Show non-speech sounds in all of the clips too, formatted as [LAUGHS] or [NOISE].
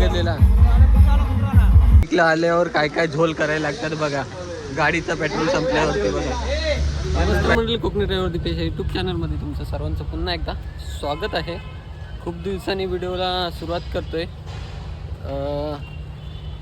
पनवेलला बघितलेला. इकडे आल्यावर काय काय झोल करायला लागतात बघा. गाडीचं पेट्रोल संपल्यावरती बघा. मंडळी कोकणी ड्रायव्हर दिपेश यूट्यूब चॅनलमध्ये तुमचं सर्वांचं पुन्हा एकदा स्वागत आहे. खूप दिवसांनी व्हिडिओला सुरुवात करतोय.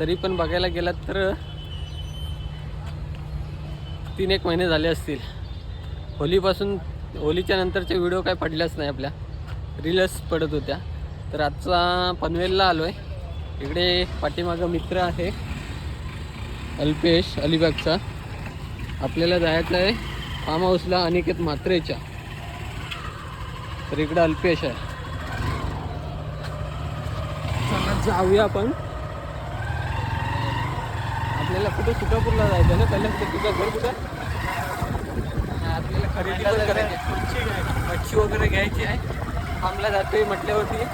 तरी पण बघायला गेलात तर तीन एक महिने झाले असतील. होलीपासून होलीच्या नंतरचे व्हिडिओ काय पडल्याच नाही आपल्या. रीलच पडत होत्या. तर आजचा पनवेलला आलो आहे इकडे पाठीमागं मित्र आहे. अल्पेश अलिबागचा. आपल्याला जायचं आहे फार्म हाऊसला अनिकेत मात्रेच्या तर इकडं अल्पेश आहे. जाऊया आपण. आपल्याला कुठे सुकापूरला जायचं ना? पहिलं कुठे तुझं घर कुठं आपल्याला खरेदी करायची मच्छी वगैरे घ्यायची आहे. फार्मला जातोय म्हटल्यावरती.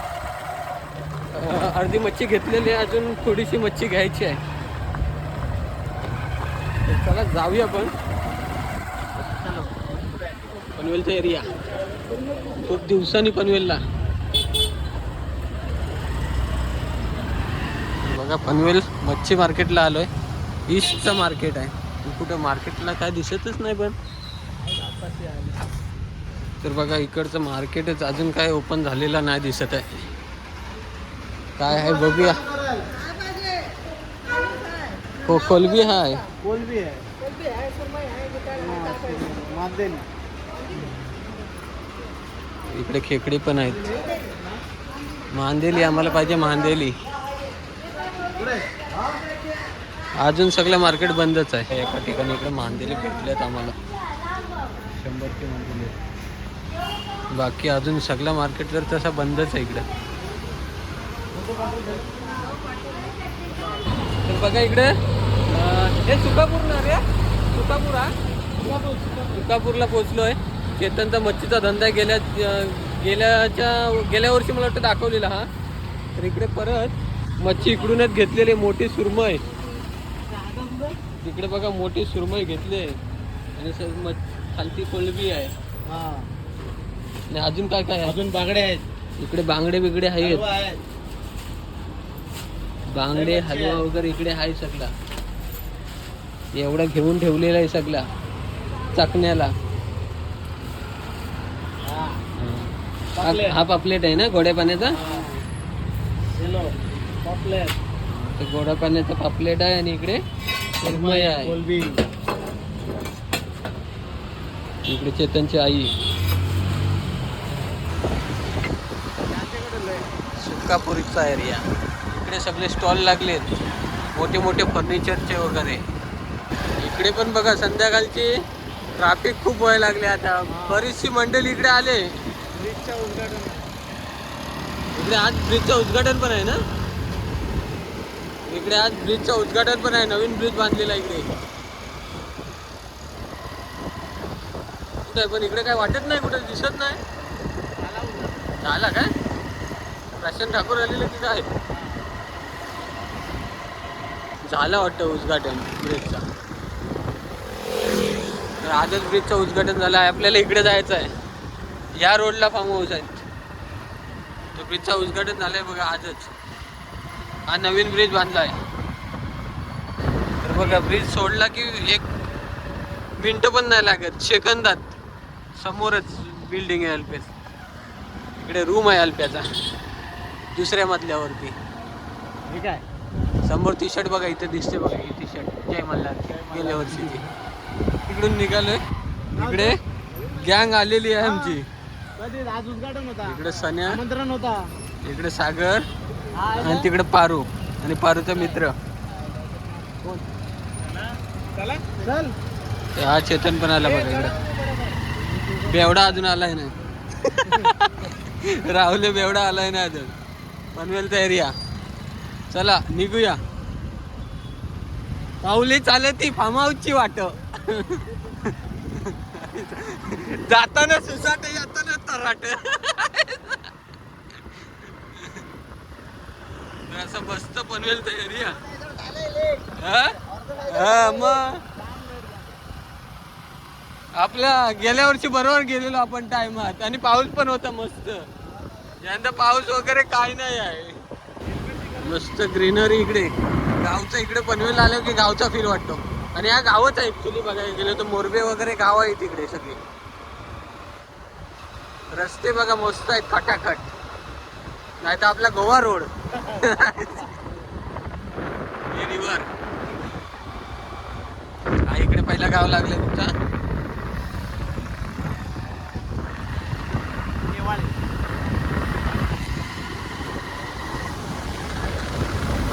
अर्धी मच्छी घेतलेली आहे अजून थोडीशी मच्छी घ्यायची आहे. चला जाऊया आपण. पनवेलचा एरिया. खूप दिवसांनी पनवेलला. बघा पनवेल मच्छी मार्केटला आलोय. ईस्टचं मार्केट आहे. कुठं मार्केटला काय दिसतच नाही पण. तर बघा इकडचं मार्केटच अजून काय ओपन झालेला नाही दिसत आहे. काय आहे बघूया. हो कोलबी हाय कोल भी है मादेन इकडे खेकडे पण आहेत. मांदेली आम्हाला पाहिजे मांदेली. अजून सगळं मार्केट बंदच आहे. एका ठिकाणी इकडे मांदेली भेटल्यात आम्हाला. शंभर ते मांदेली. बाकी अजून सगळं मार्केट तर तसा बंदच आहे इकडे. तर बघा इकडे. हे सुकापूर ना रे. सुकापूर हा? तुकापूरला पोहोचलोय. चेतनचा मच्छीचा धंदा आहे. गेल्या गेल्याच्या गेल्या वर्षी मला वाटतं दाखवलेला हा. तर इकडे परत मच्छी इकडूनच घेतलेली आहे, मोठी सुरमई. इकडे बघा मोठी सुरमई घेतली आहे. आणि सर खालती कोलबी आहे. हा. आणि अजून काय काय आहे? अजून बांगडे आहेत. इकडे बांगडे बिगडे आहेत. आहे. बांगडे हलवा वगैरे इकडे आहे सगळा. एवढा घेऊन ठेवलेला आहे सगळा. चाकण्याला. हा. हा पापलेट. हा आहे ना गोड्या पाण्याचा? गोड्या पाण्याचा पापलेट आहे आणि इकडे आहे. इकडे चेतनची आई. सुकापुरीचा एरिया इकडे सगळे स्टॉल लागलेत. मोठे मोठे फर्निचरचे वगैरे. इकडे पण बघा संध्याकाळची ट्रॅफिक खूप व्हायला लागले आता. बरीचशी मंडळी इकडे आले. ब्रिजच्या उद्घाटन. इकडे आज ब्रिजचं उद्घाटन पण आहे ना? इकडे आज ब्रिजचं उद्घाटन पण आहे. नवीन ब्रिज बांधलेला आहे इकडे. आहे? पण इकडे काय वाटत नाही कुठे दिसत नाही. झाला काय? प्रशांत ठाकूर आलेलं की काय झालं वाटतं उद्घाटन ब्रिजचा तर आजच ब्रिजचं उद्घाटन झालं आहे. आपल्याला इकडे जायचं आहे. या रोडला फार्म हाऊस आहेत तर ब्रिजचा उद्घाटन झालंय बघा आजच. हा नवीन ब्रिज बांधला आहे. तर बघा ब्रिज सोडला की एक मिनटं पण नाही लागत. सेकंदात समोरच बिल्डिंग आहे अल्पेस इकडे रूम आहे अल्प्याचा. दुसऱ्या मजल्यावरती. ठीक आहे समोर टी शर्ट बघा इथे दिसते बघा ही टी शर्ट जय मल्हार. गेल्या वर्षीची इकडून निघालोय इकडे गँग आलेली आहे आमची. कधी? आज उद्घाटन होता. इकडे सन्या. आमंत्रण होता. इकडे सागर. आणि तिकडे पारू. आणि पारूचा मित्र. चला. चल. ते हा चेतन पण आला बघा इकडे. बेवडा अजून आलाय नाही. [LAUGHS] राहुल बेवडा आलाय ना अजून. पनवेलचा एरिया चला निघूया. पाऊली चालती फामाऊची वाट. जाताना सुसाट येताना तराट. असं मस्त पनवेल एरिया हा? हा, मग? आपल्या गेल्या वर्षी बरोबर गेलेलो आपण टायमात आणि पाऊस पण होता मस्त. यंदा पाऊस वगैरे काय नाही आहे. मस्त ग्रीनरी इकडे. गावचं इकडे पनवेल आलं की गावचा फील वाटतो. आणि हा गावच आहे ऍक्च्युली बघायला गेलं तर मोरबे वगैरे गाव आहे तिकडे सगळे. रस्ते बघा मस्त आहेत खटाखट. नाही तर आपला गोवा रोड. [LAUGHS] रिव्हर हा इकडे पहिला गाव लागलं तुमचा.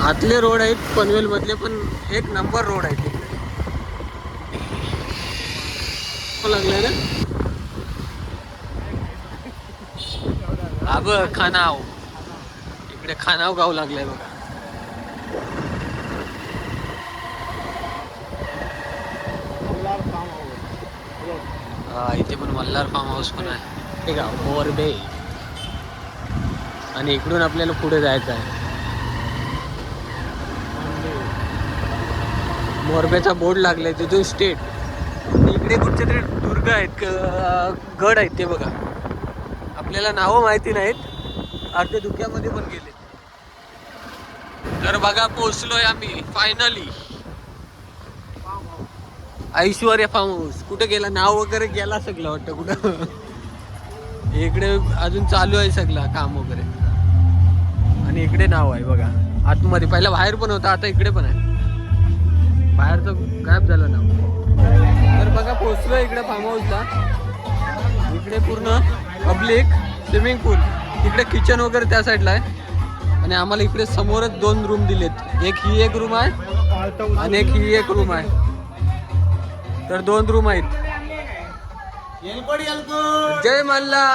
आतले रोड आहेत पनवेलमधले पण एक नंबर रोड आहे तिकडे. हो लागलाय ना? अग खानाव. इकडे खानाव गाव लागलंय बघा. हा इथे पण मल्हार फार्म हाऊस पण आहे. हे आहे मोरबे आणि इकडून आपल्याला पुढे जायचं आहे. मोरब्याचा बोर्ड लागलाय तिथून स्टेट इकडे कुठचे तरी दुर्ग आहेत गड आहेत ते बघा. आपल्याला नावं माहिती नाहीत अर्ध्या धुक्यामध्ये पण गेले. तर बघा पोहोचलोय आम्ही फायनली ऐश्वर्या फार्म हाऊस कुठे गेला? नाव वगैरे गेला सगळं वाटतं कुठं? इकडे अजून चालू आहे सगळं काम वगैरे. आणि इकडे नाव आहे बघा. आतमध्ये पहिला बाहेर पण होता आता इकडे पण आहे. बाहेरचं गायब झालं नाव तर बघा पोचलो इकडे फार्म हाऊसला इकडे पूर्ण पब्लिक स्विमिंग पूल इकडे किचन वगैरे त्या साईडला आहे. आणि आम्हाला इकडे समोरच दोन रूम दिलेत. एक ही एक रूम आहे आणि एक ही एक रूम आहे. तर दोन रूम आहेत. येलकोट येलकोट. जय मल्ला.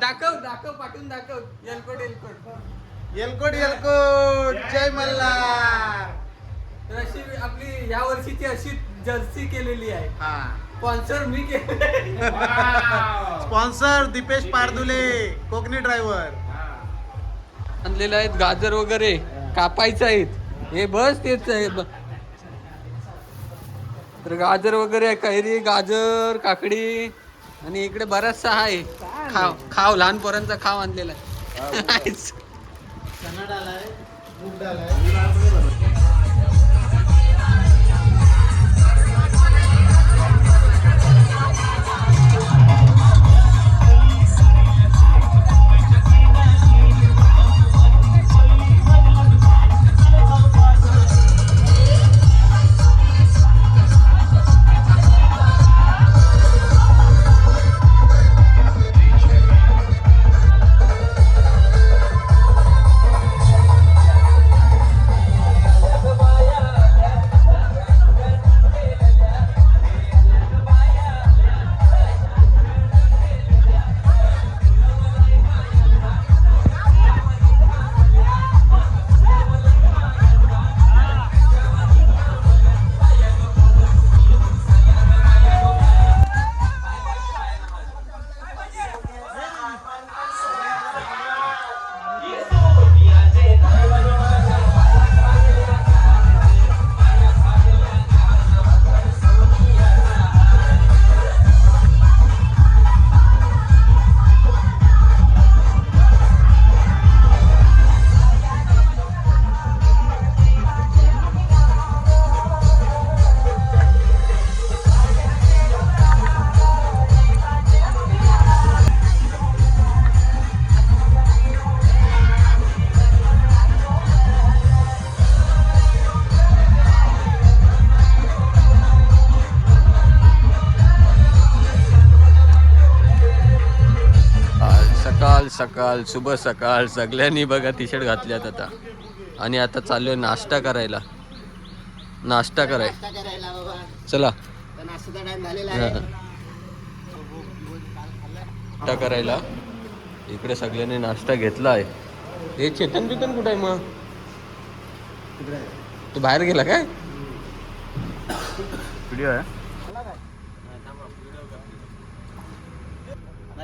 दाखव दाखव पाठवून दाखव. एलकोट एलकोट येलकोट येलकोट. जय मल्हार तर अशी आपली या वर्षीची अशी जर्सी केलेली आहे. हा. स्पॉन्सर मी केले. स्पॉन्सर दीपेश पारदुले कोकणी ड्रायव्हर आणलेलं आहेत गाजर वगैरे कापायचं आहेत. हे बस तेच आहे. तर गाजर वगैरे आहे कैरी गाजर काकडी आणि इकडे बराचसा आहे. खाव खाव लहान पोरांचा खाव आणलेला आहे. [LAUGHS] सकाळ सकाळ शुभ सकाळ सगळ्यांनी बघा टी शर्ट घातल्यात आता. आणि आता चाललोय नाश्ता करायला. नाश्ता कराय चला. नाश्ता टाइम झालेला. नाश्ता करायला. इकडे सगळ्यांनी नाश्ता घेतला आहे. हे चेतन बितन कुठे आहे मग? तू बाहेर गेला काय? व्हिडिओ आहे येलकोट येलकोट चालू आहे व्हिडिओ हो येलकोट येलकोट जय मल्हार येलकोट येलकोट जय मल्हार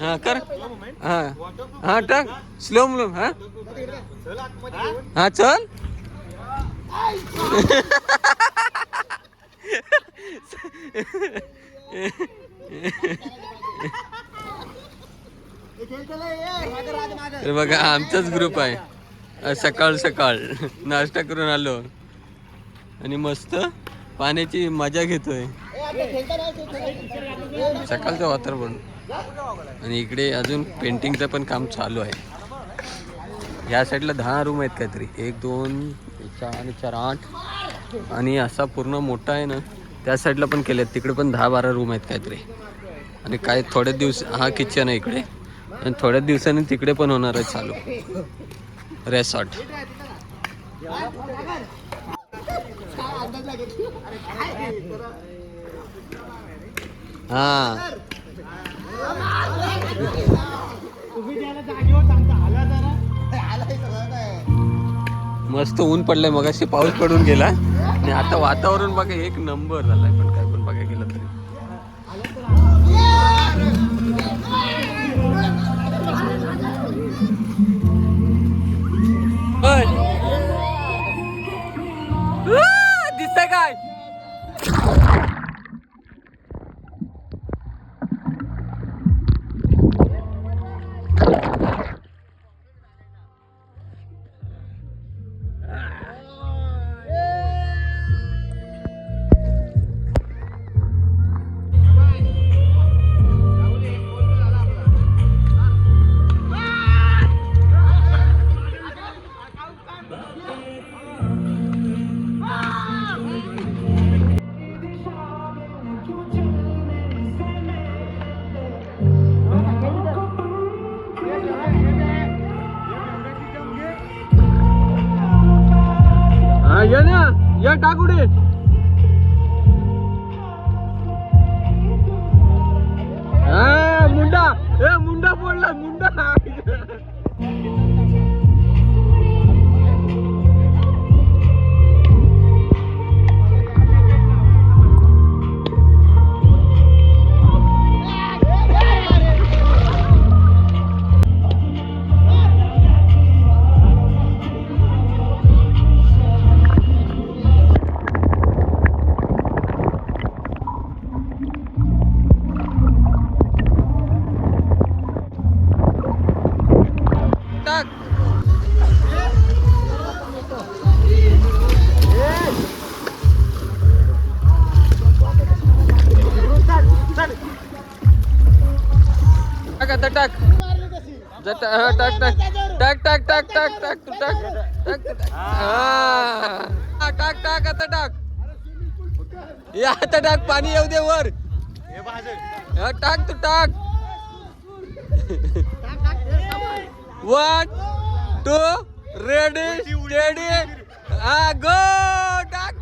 हा कर. हा. हा टाक. स्लो मुलूम हा. हा चल. बघा आमचाच ग्रुप आहे. सकाळ सकाळ. नाश्ता करून आलो. आणि मस्त पाण्याची मजा घेतोय. सकाळचं वातावरण. आणि इकडे अजून पेंटिंगचं पण काम चालू आहे. या साईडला दहा रूम आहेत काहीतरी. एक दोन चार आणि चार आठ. आणि असा पूर्ण मोठा आहे ना त्या साईडला पण केले तिकडे पण दहा बारा रूम आहेत काहीतरी. आणि काय थोड्या दिवस हा किचन आहे इकडे. आणि थोड्या दिवसांनी तिकडे पण होणार आहे चालू. रेसॉर्ट हा. मस्त ऊन पडलंय मग अशी पाऊस पडून गेला. आणि आता वातावरण बघा एक नंबर झालाय पण काय ये ना ये टाकुडे. आता टाक. टाक टाक. टाक टाक टाक टाक टाक तू टाक. टाक टाक. टाक टाक आता टाक. या आता टाक पाणी येऊ दे वर. टाक तू टाक. वन टू रेडी रेडी हा गो टाक.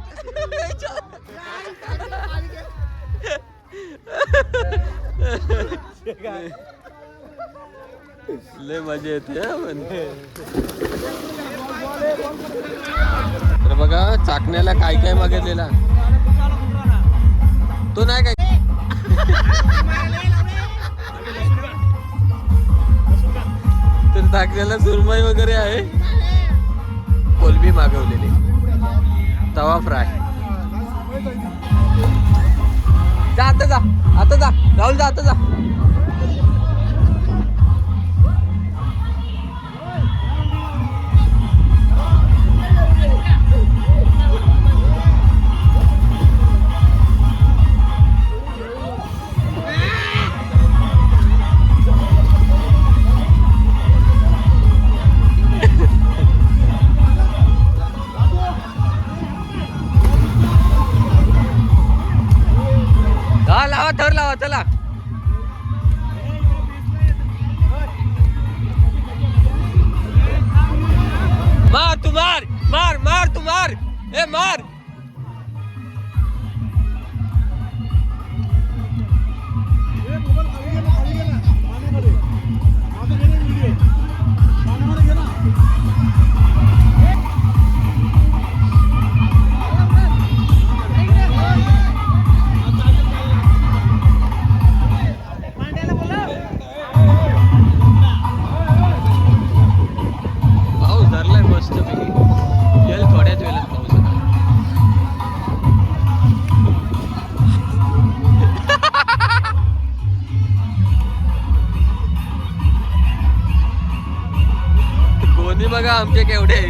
[LAUGHS] [LAUGHS] लय मजा येते पण. तर बघा चाकण्याला काय काय मागितलेला? तो नाही काय? तर चाकण्याला सुरमई वगैरे आहे. कोलबी मागवलेली. तवा फ्राय. जा आता जा आता जा. राहुल जा आता जा. ચલા. कोणी बघा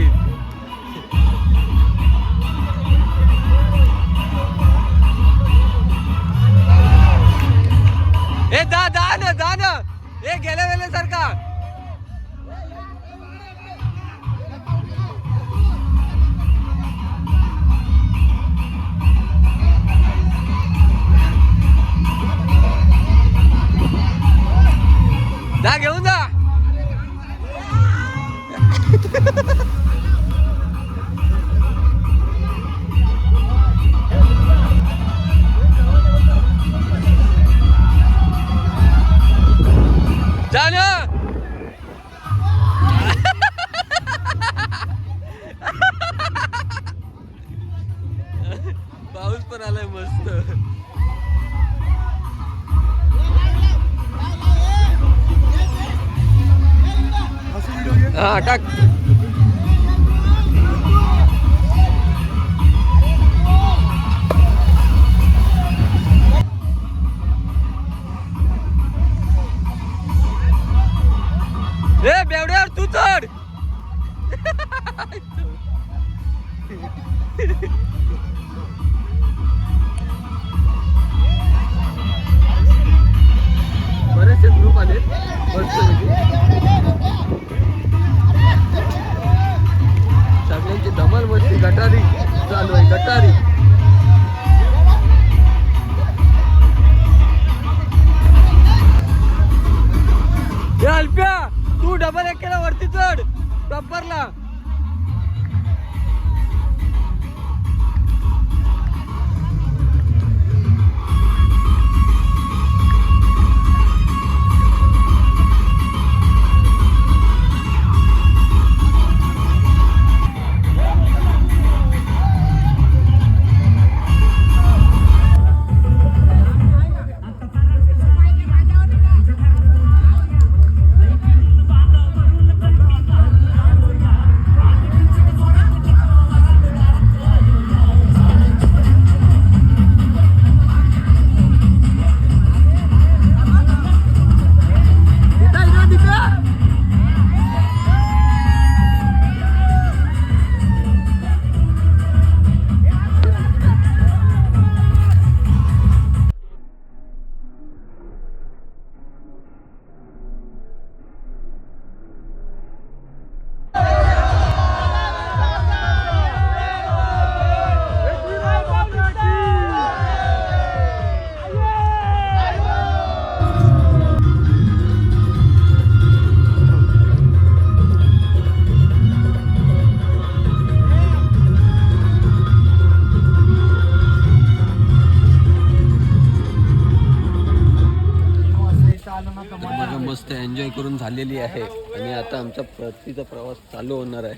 आमचा परतीचा प्रवास चालू होणार आहे.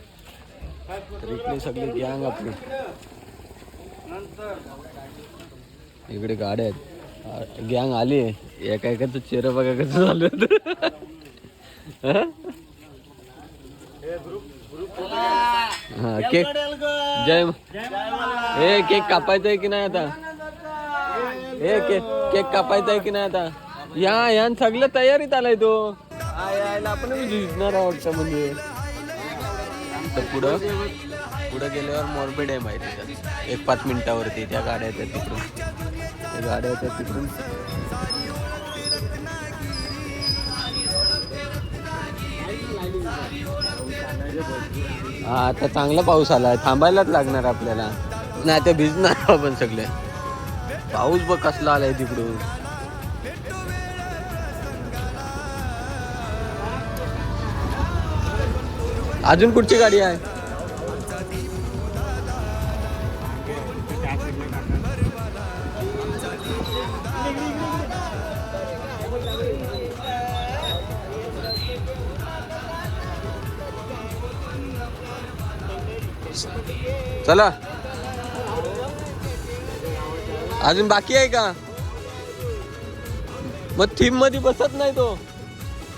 तर इकडे सगळे गँग आपली. इकडे गाड्या आहेत. गँग आली आहे. एका एकाचं चेहरा बघा कसं झालं हा? केक जय हे केक कापायचा आहे की नाही आता? हे केक केक कापायचा आहे की नाही आता? या या सगळं तयारीत आलाय तो. आय आपण म्हणजे. तर पुढं पुढं गेल्यावर मॉर्बेड आहे माहिती एक पाच मिनिटावरती त्या गाड्या त्या तिकडून. त्या गाड्या त्या तिकडून. हा आता चांगला पाऊस आलाय. थांबायलाच लागणार आपल्याला. नाही ते भिजणार आपण सगळे. पाऊस बघ कसला आलाय तिकडून. अजून कुठची गाडी आहे? चला. अजून बाकी आहे का? मग थीममध्ये बसत नाही तो.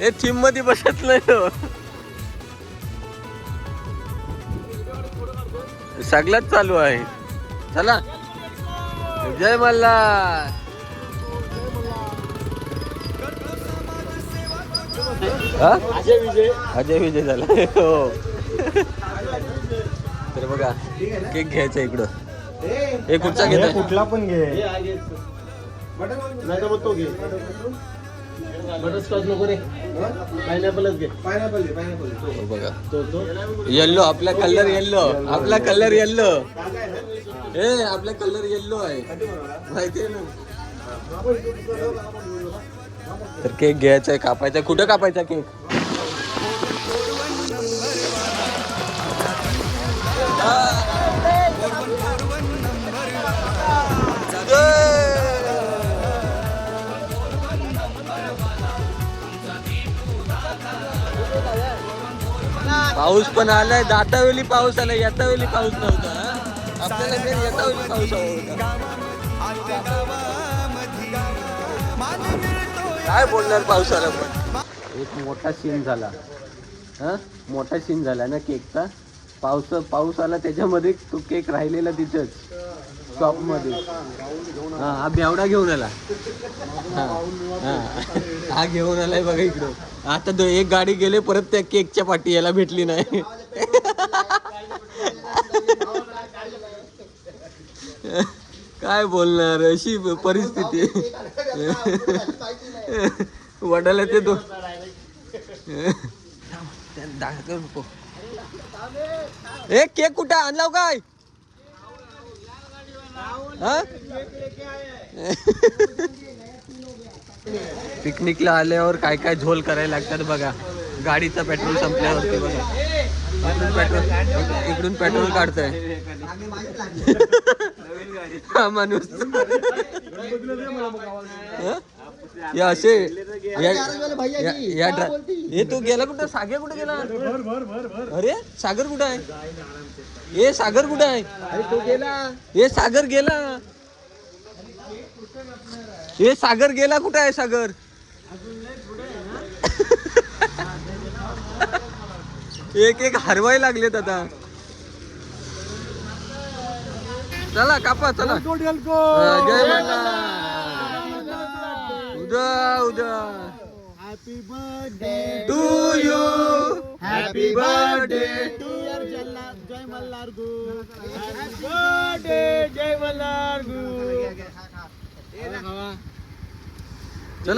हे थीममध्ये बसत नाही तो. सगळंच चालू आहे. चला. जय मल्हार. हा? अजय विजय अजय विजय झाला. हो. तर बघा केक घ्यायचा इकडं. हे कुठचा घेत कुठला पण घे. नाही तर मग तो घे. बटरस्कॉच नको रे. पायनॅपलच घे. पायनॅपल घे पायनॅपल बघा. तो तो. येल्लो आपला कलर येल्लो आपला कलर येल्लो ए आपला कलर येल्लो आहे. माहितीये ना? तर केक घ्यायचा आहे कापायचा आहे. कुठं कापायचा केक पाऊस पण आलाय दातावेली पाऊस आलाय येतावेली पाऊस नव्हता आपल्याला काही येतावेली पाऊस हवा होता. काय बोलणार पावसाला पण? एक मोठा सीन झाला. हां? मोठा सीन झाला ना केकचा पाऊस पाऊस आला त्याच्यामध्ये तो केक राहिलेला तिथंच. शॉपमध्ये हा बेवडा घेऊन आला. हा हा. घेऊन आलाय बघा इकडं. आता दो एक गाडी गेले परत त्या केकच्या पाठी याला भेटली नाही. काय बोलणार अशी परिस्थिती. वडाला ते दो नको ए केक कुठं आणलाव काय? पिकनिकला आल्यावर काय काय झोल करायला लागतात बघा. गाडीचं पेट्रोल संपल्यावरती बघा. इकडून पेट्रोल इकडून पेट्रोल काढतोय. हा माणूस. या असे या या- हे तू गेला कुठं? सागर कुठे गेला? अरे सागर कुठं आहे? ए सागर कुठं आहे? तो गेला. ए सागर गेला. ए सागर गेला कुठं आहे सागर? एक एक हरवाय लागलेत आता. चला कापा चला. हा, जय उद्या उद्या happy birthday to you happy birthday to ಮಲ್ಲಾರ್ಗು ಜೈ ಮಲ್ಲಾರ್ಗು